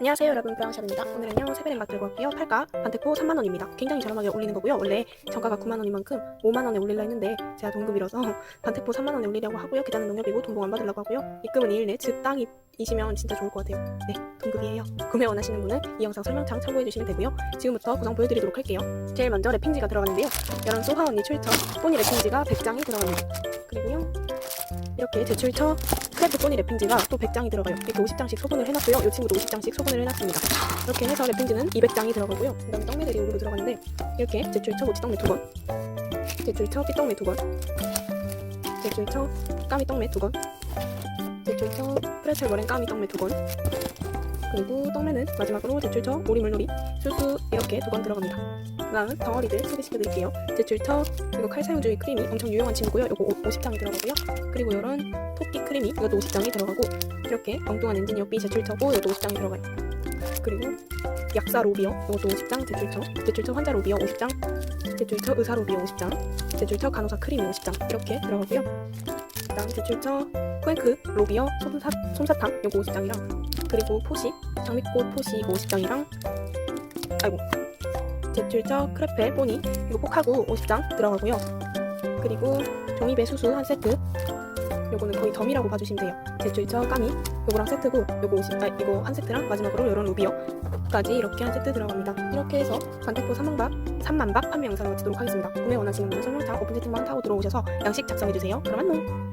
안녕하세요 여러분. 브라운샵입니다. 오늘은요 세배랭 들고 왔고요. 팔가 반대포 3만원입니다. 굉장히 저렴하게 올리는 거고요. 원래 정가가 9만원인 만큼 5만원에 올릴라 했는데 제가 동급이라서 반대포 3만원에 올리려고 하고요. 계좌는 농협이고 돈봉 안 받으려고 하고요. 입금은 2일 내 즉 땅이시면 진짜 좋을 것 같아요. 네 동급이에요. 구매 원하시는 분은 이 영상 설명창 참고해주시면 되고요. 지금부터 구성 보여드리도록 할게요. 제일 먼저 랩핑지가 들어가는데요. 이런 소하 언니 출처 포니 랩핑지가 100장이 들어갑니다 그리고요 이렇게 제출처 크래프 포니 랩핑지가 또 100장이 들어가요. 이렇게 50장씩 소분을 해놨고요. 이 친구도 50장씩 소분을 해놨습니다. 이렇게 해서 랩핑지는 200장이 들어가고요. 그 다음에 떡매들이 우르 들어가는데 이렇게 제출처 떡매 두 건, 제출처 삐떡매 두 건, 제출처 까미 떡매 두 건, 제출처 프레첼 머랭 까미 떡매 두 건, 그리고 떡매는 마지막으로 제출처 오리물놀이 수수 이렇게 두건 들어갑니다. 그 다음 덩어리들 소개시켜드릴게요. 제출처 그리고 칼 사용주의 크림이 엄청 유용한 친구고요. 요거 50장이 들어가고요. 그리고 이런 토끼 크림이 이것도 50장이 들어가고 이렇게 엉뚱한 엔지니어 B 제출처고 이것도 50장이 들어가요. 그리고 약사 로비어 이것도 50장 제출처 제출처 환자 로비어 50장 제출처 의사 로비어 50장 제출처 간호사 크림이 50장 이렇게 들어가고요. 그다음 제출처 코앵크 로비어 솜사, 솜사탕 요거 50장이랑 그리고 포시 장미꽃 이거 50장이랑 아이고 제출처 크레페 보니 이거 폭하고 50장 들어가고요. 그리고 종이배 수수 한 세트 요거는 거의 덤이라고 봐주시면 돼요. 제출처 까미 요거랑 세트고 요거 50, 아 이거 한 세트랑 마지막으로 요런 루비어까지 이렇게 한 세트 들어갑니다. 이렇게 해서 반대포 3만박 3만박 판매 영상을 마치도록 하겠습니다. 구매 원하시는 분은 설명창 오픈 채팅방 타고 들어오셔서 양식 작성해주세요. 그럼 안녕!